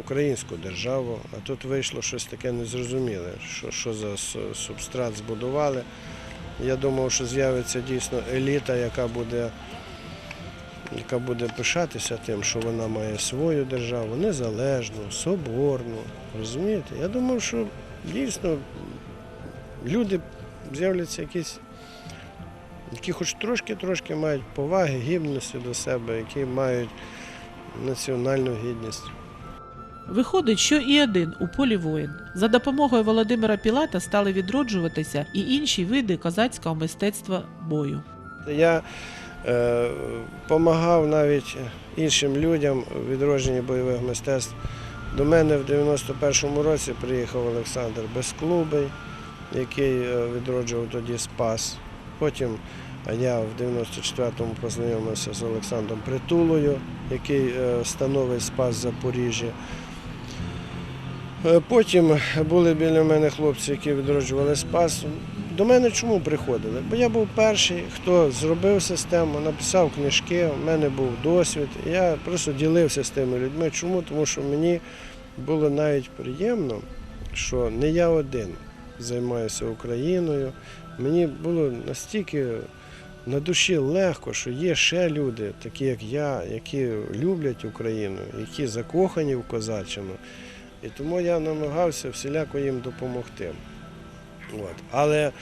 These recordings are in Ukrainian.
українську державу, а тут вийшло щось таке незрозуміле, що, що за субстрат збудували. Я думав, що з'явиться дійсно еліта, яка буде, яка буде пишатися тим, що вона має свою державу, незалежну, соборну. Розумієте? Я думав, що дійсно люди з'являться якісь, які хоч трошки-трошки мають поваги, гідності до себе, які мають національну гідність. Виходить, що і один у полі воїн. За допомогою Володимира Пілата стали відроджуватися і інші види козацького мистецтва бою. Я допомагав навіть іншим людям у відродженні бойових мистецтв. До мене в 91-му році приїхав Олександр Безклубий, який е, відроджував тоді Спас. Потім я в 94-му познайомився з Олександром Притулою, який е, становить Спас Запоріжжя. Е, Потім були біля мене хлопці, які відроджували Спас. До мене чому приходили? Бо я був перший, хто зробив систему, написав книжки, у мене був досвід. Я просто ділився з тими людьми. Чому? Тому що мені було навіть приємно, що не я один займаюся Україною. Мені було настільки на душі легко, що є ще люди, такі як я, які люблять Україну, які закохані в козаччину. І тому я намагався всіляко їм допомогти. От. Але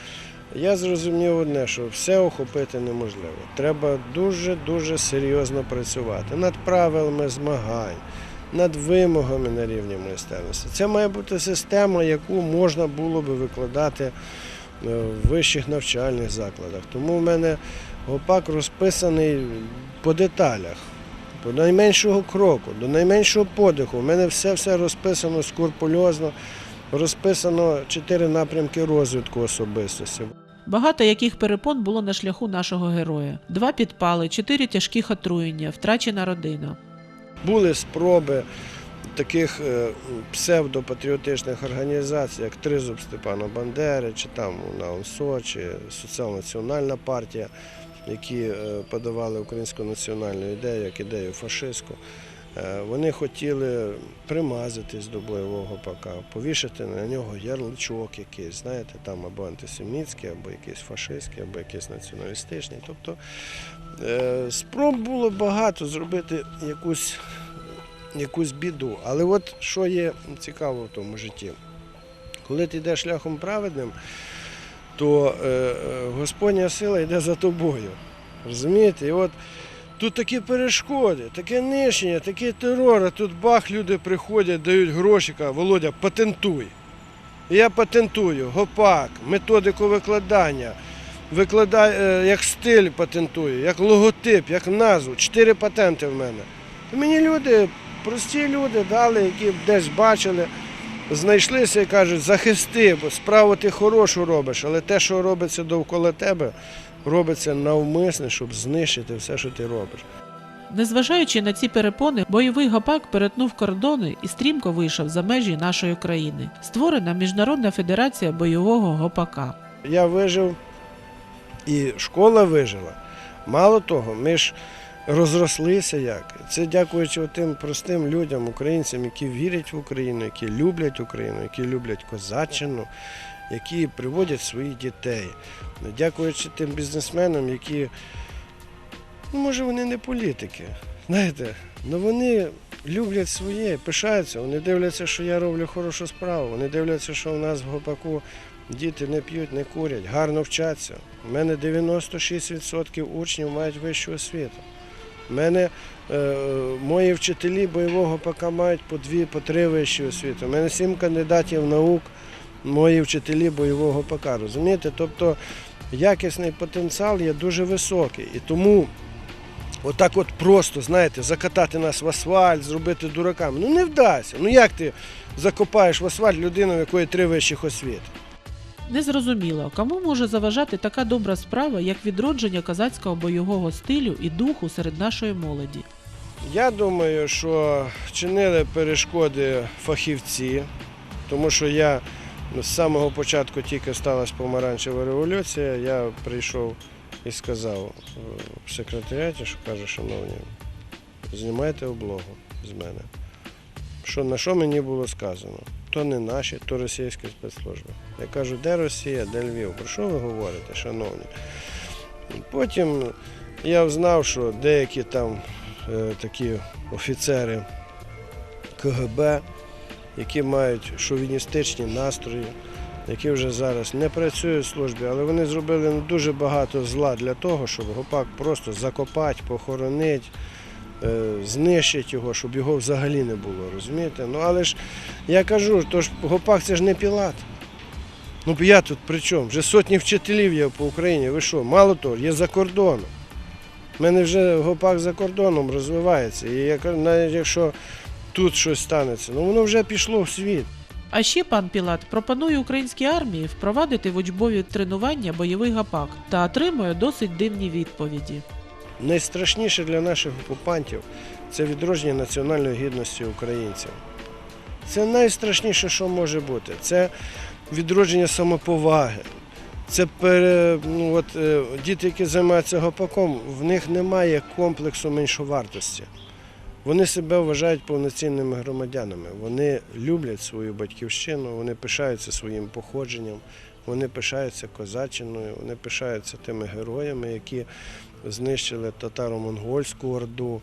я зрозумів одне, що все охопити неможливо. Треба дуже-дуже серйозно працювати над правилами змагань, над вимогами на рівні майстерності. Це має бути система, яку можна було би викладати е, в вищих навчальних закладах. Тому в мене гопак розписаний по деталях. До найменшого кроку, до найменшого подиху. У мене все-все розписано скрупульозно, розписано чотири напрямки розвитку особистості. Багато яких перепон було на шляху нашого героя: два підпали, чотири тяжких отруєння, втрачена родина. Були спроби таких е, псевдопатріотичних організацій, як Тризуб Степана Бандери, чи там УНАУНСО, чи Соціал-національна партія, які е, подавали українську національну ідею як ідею фашистську. Е, Вони хотіли примазатись до бойового ПК, повішати на нього ярличок якийсь, знаєте, там або антисемітський, або якийсь фашистський, або якийсь націоналістичний. Тобто е, спроб було багато зробити якусь, якусь біду. Але от що є цікаво в тому житті, коли ти йдеш шляхом праведним, то е, е, Господня сила йде за тобою. Розумієте? І от тут такі перешкоди, таке нищення, такий терор, тут бах, люди приходять, дають гроші, кажуть, Володя, патентуй. Я патентую, гопак, методику викладання, викладай, е, як стиль патентую, як логотип, як назву. Чотири патенти в мене. І мені люди, прості люди дали, які десь бачили, знайшлися і кажуть, захисти, бо справу ти хорошу робиш, але те, що робиться довкола тебе, робиться навмисне, щоб знищити все, що ти робиш. Незважаючи на ці перепони, бойовий гопак перетнув кордони і стрімко вийшов за межі нашої країни. Створена Міжнародна федерація бойового гопака. Я вижив і школа вижила. Мало того, ми ж розрослися як. Це дякуючи тим простим людям, українцям, які вірять в Україну, які люблять Україну, які люблять козаччину, які приводять своїх дітей. Дякуючи тим бізнесменам, які, ну, може, вони не політики, знаєте, але вони люблять своє, пишаються, вони дивляться, що я роблю хорошу справу, вони дивляться, що у нас в Гопаку Діти не п'ють, не курять, гарно вчаться. У мене 96% учнів мають вищу освіту. Мене е, мої вчителі бойового ПК мають по дві, по три вищі освіти. У мене сім кандидатів наук, мої вчителі бойового ПК. Розумієте? Тобто якісний потенціал є дуже високий. І тому отак от просто, знаєте, закатати нас в асфальт, зробити дураками. Ну не вдасться. Ну як ти закопаєш в асфальт людину, в якої три вищих освіти? Незрозуміло, кому може заважати така добра справа, як відродження козацького бойового стилю і духу серед нашої молоді. Я думаю, що чинили перешкоди фахівці, тому що я з самого початку тільки сталася помаранчева революція, я прийшов і сказав в секретаріаті, що кажу, шановні, знімайте облогу з мене. що на що мені було сказано? То не наші, то російські спецслужби. Я кажу, де Росія, де Львів? Про що ви говорите, шановні? Потім я знав, що деякі там е, такі офіцери КГБ, які мають шовіністичні настрої, які вже зараз не працюють в службі, але вони зробили дуже багато зла для того, щоб гопак просто закопати, похоронити, е, знищити його, щоб його взагалі не було. Розумієте? Ну але ж я кажу, то ж гопак це ж не пілат. Ну я тут при чому? Вже сотні вчителів є по Україні. Ви що? Мало того, є за кордоном. У мене вже гопак за кордоном розвивається. І я навіть якщо тут щось станеться, ну воно вже пішло в світ. А ще пан Пілат пропонує українській армії впровадити в учбові тренування бойовий гапак та отримує досить дивні відповіді. Найстрашніше для наших окупантів це відродження національної гідності українців. Це найстрашніше, що може бути. Це відродження самоповаги. Це пере, ну, от, е, діти, які займаються гопаком, в них немає комплексу меншовартості. Вони себе вважають повноцінними громадянами. Вони люблять свою батьківщину, вони пишаються своїм походженням, вони пишаються козачиною, вони пишаються тими героями, які знищили татаро-монгольську орду,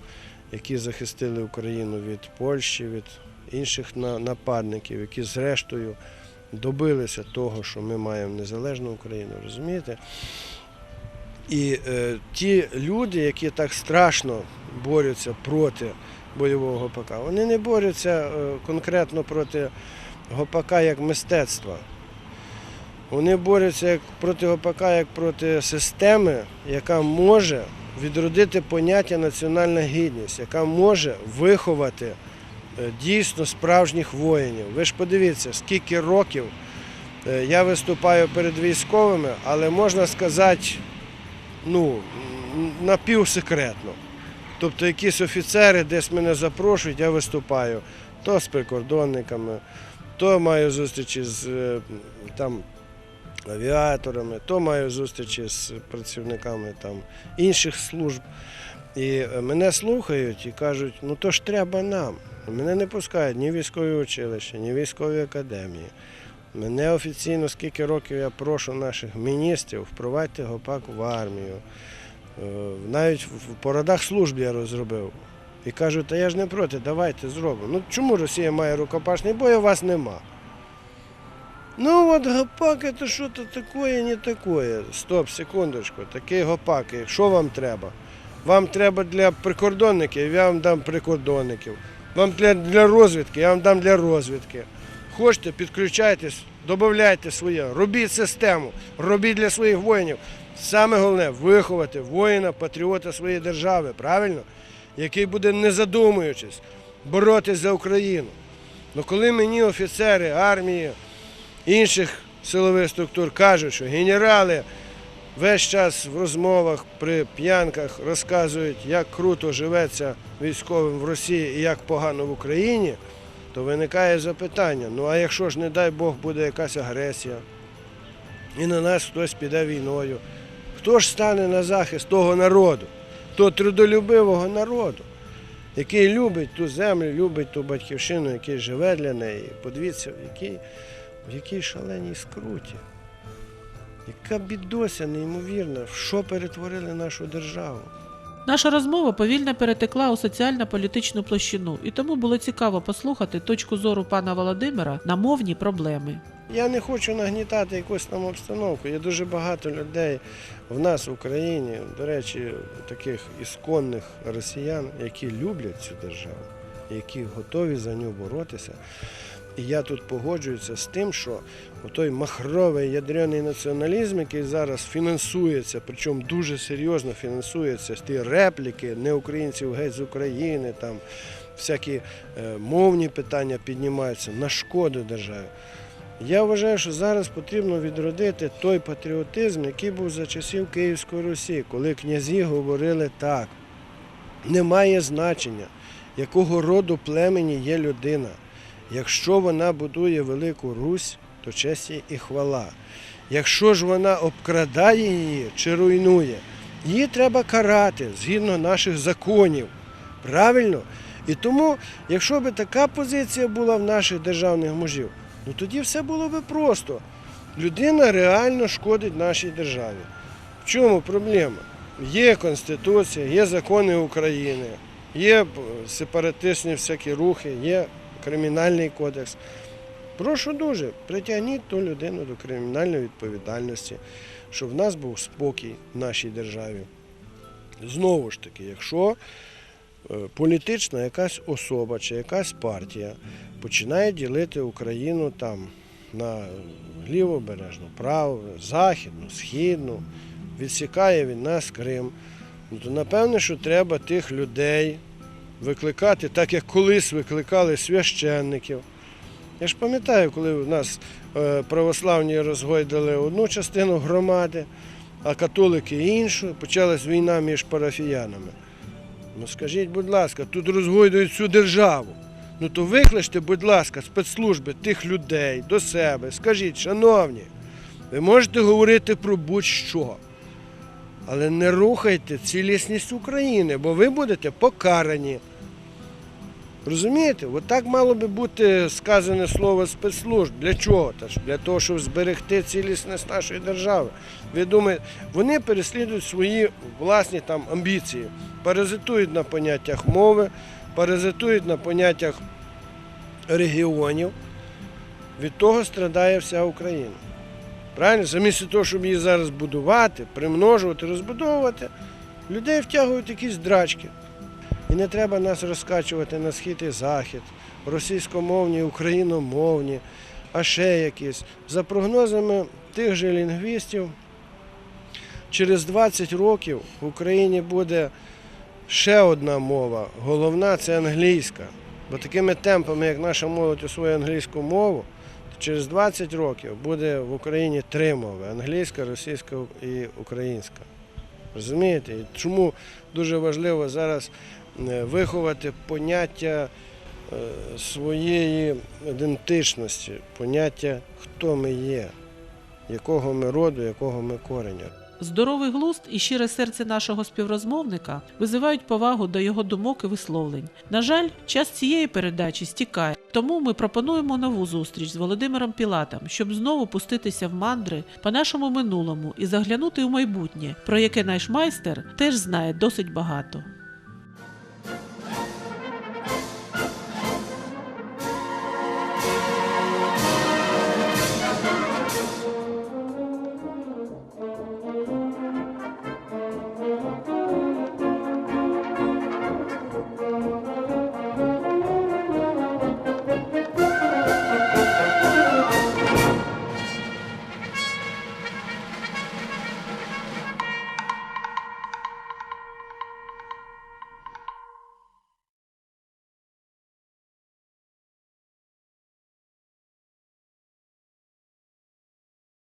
які захистили Україну від Польщі, від інших нападників, які зрештою добилися того, що ми маємо незалежну Україну, розумієте? І е, ті люди, які так страшно борються проти бойового гопака, вони не борються е, конкретно проти гопака як мистецтва. Вони борються як проти гопака, як проти системи, яка може відродити поняття національна гідність, яка може виховати е, дійсно справжніх воїнів. Ви ж подивіться, скільки років е, я виступаю перед військовими, але можна сказати, ну, напівсекретно. Тобто якісь офіцери десь мене запрошують, я виступаю то з прикордонниками, то маю зустрічі з е, там, авіаторами, то маю зустрічі з працівниками там, інших служб. І е, мене слухають і кажуть, ну то ж треба нам. Мене не пускають ні військові училища, ні військові академії. Мене офіційно, скільки років я прошу наших міністрів, впровадьте гопак в армію. Е, Навіть в породах служб я розробив. І кажуть, та я ж не проти, давайте зробимо. Ну чому Росія має рукопашний бой, а вас нема? Ну от гопак це то таке, не таке. Стоп, секундочку, такий гопак. Що вам треба? Вам треба для прикордонників, я вам дам прикордонників. Вам для, для розвідки, я вам дам для розвідки. Хочете, підключайтесь, додавайте своє, робіть систему, робіть для своїх воїнів. Саме головне виховати воїна, патріота своєї держави, правильно? Який буде, не задумуючись, боротись за Україну. Ну коли мені офіцери армії, інших силових структур кажуть, що генерали весь час в розмовах при п'янках розказують, як круто живеться військовим в Росії і як погано в Україні, то виникає запитання: ну а якщо ж, не дай Бог, буде якась агресія, і на нас хтось піде війною, хто ж стане на захист того народу, того трудолюбивого народу, який любить ту землю, любить ту батьківщину, який живе для неї. Подивіться, в якій, в якій шаленій скруті. Яка бідося неймовірна, в що перетворили нашу державу. Наша розмова повільно перетекла у соціально-політичну площину, і тому було цікаво послухати точку зору пана Володимира на мовні проблеми. Я не хочу нагнітати якусь там обстановку. Є дуже багато людей в нас в Україні, до речі, таких ісконних росіян, які люблять цю державу, які готові за нього боротися. І я тут погоджуюся з тим, що той махровий ядрений націоналізм, який зараз фінансується, причому дуже серйозно фінансується, ті репліки не українців геть з України, там всякі е, мовні питання піднімаються на шкоду державі. Я вважаю, що зараз потрібно відродити той патріотизм, який був за часів Київської Русі, коли князі говорили так. Немає значення, якого роду племені є людина. Якщо вона будує велику Русь, то честь їй і хвала. Якщо ж вона обкрадає її чи руйнує, її треба карати згідно наших законів. Правильно? І тому, якщо б така позиція була в наших державних мужів, ну тоді все було б просто. Людина реально шкодить нашій державі. В чому проблема? Є Конституція, є закони України, є сепаратистні всякі рухи, є кримінальний кодекс. Прошу дуже, притягніть ту людину до кримінальної відповідальності, щоб в нас був спокій в нашій державі. Знову ж таки, якщо е, політична якась особа чи якась партія починає ділити Україну там на лівобережну, праву, західну, східну, відсікає від нас Крим, ну, то напевне, що треба тих людей викликати, так як колись викликали священників. Я ж пам'ятаю, коли у нас е, православні розгойдали одну частину громади, а католики іншу, почалась війна між парафіянами. Ну скажіть, будь ласка, тут розгойдують всю державу. Ну то викличте, будь ласка, спецслужби тих людей до себе. Скажіть, шановні, ви можете говорити про будь-що, але не рухайте цілісність України, бо ви будете покарані. Розумієте? От так мало би бути сказане слово спецслужб. Для чого? Для того, щоб зберегти цілісність нашої держави. Ви думаєте, вони переслідують свої власні там амбіції, паразитують на поняттях мови, паразитують на поняттях регіонів. Від того страдає вся Україна. Правильно? Замість того, щоб її зараз будувати, примножувати, розбудовувати, людей втягують якісь драчки. І не треба нас розкачувати на схід і захід, російськомовні, україномовні, а ще якісь. За прогнозами тих же лінгвістів, через 20 років в Україні буде ще одна мова. Головна це англійська. Бо такими темпами, як наша молодь освоює англійську мову, через 20 років буде в Україні три мови: англійська, російська і українська. Розумієте? І чому дуже важливо зараз е, виховати поняття е, своєї ідентичності, поняття, хто ми є, якого ми роду, якого ми кореня. Здоровий глузд і щире серце нашого співрозмовника визивають повагу до його думок і висловлень. На жаль, час цієї передачі стікає, тому ми пропонуємо нову зустріч з Володимиром Пілатом, щоб знову пуститися в мандри по нашому минулому і заглянути у майбутнє, про яке наш майстер теж знає досить багато.